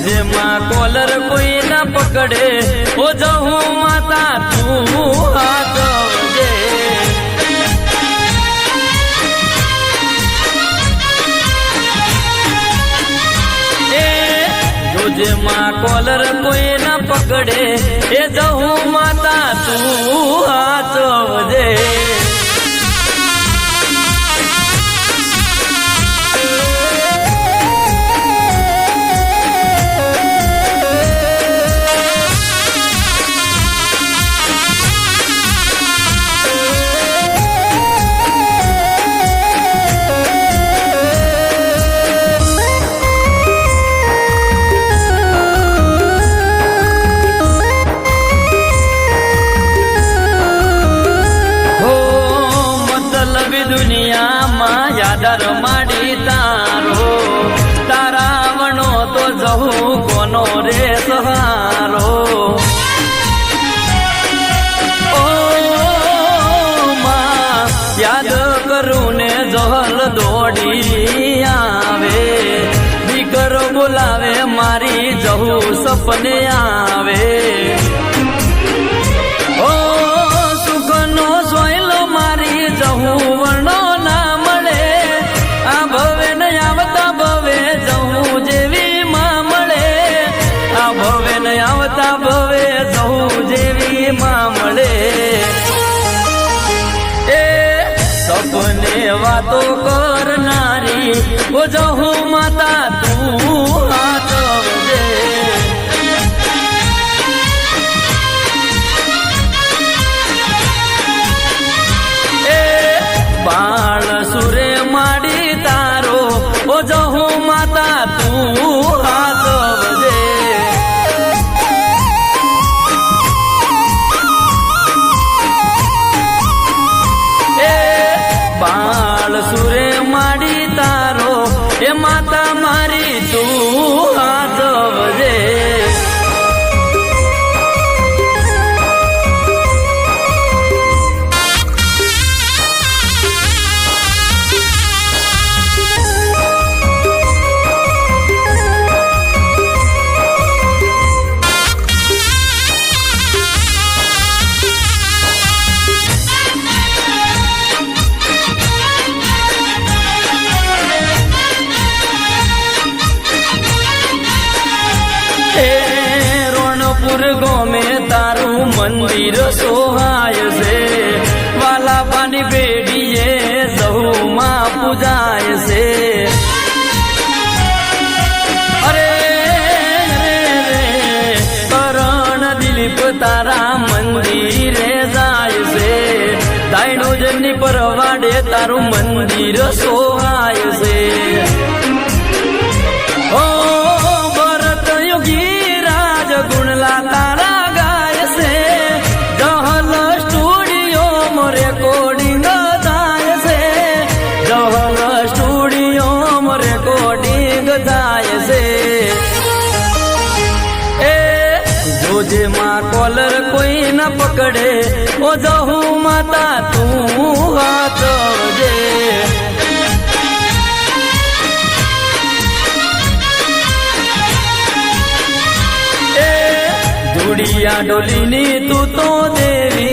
જોજે માં કોલર કોઈ ના પકડે ઓ જહું માતા તું હાથ વધે એ જોજે માં કોલર કોઈ ના પકડે, એ જહું માતા તું હાથ માડી તારો. તારા વણો તો જહું કોનો રે સહારો. ઓ માં, યાદ કરું ને જહલ દોડી આવે. દીકરો બોલાવે, મારી જહું સપને આવે આવતા ભવે જહું જેવી માં મળે. એ સપને વાતો કરનારી ઓ જહુ માતા મંદિર સોહાય છે. વાલા પાની બેડીએ સહુમાં પૂજાય છે. અરે કરણ દિલીપ તારા મંદિરે જાય છે. દાયણો જની પરવાડે તારું મંદિર સોહાય છે. ઓ, ભરત યોગી રાજ ગુણલા એ જોજે માં કોલર કોઈ ન પકડે, ઓ જહું માતા તું વધે એ ધૂળિયા ડોલીની તું તો દેવી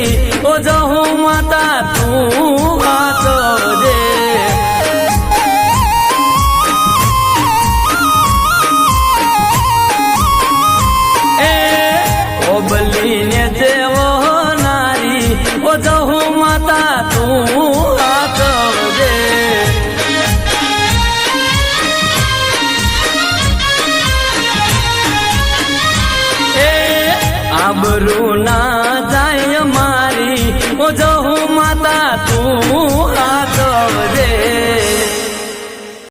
એ આબરૂ ના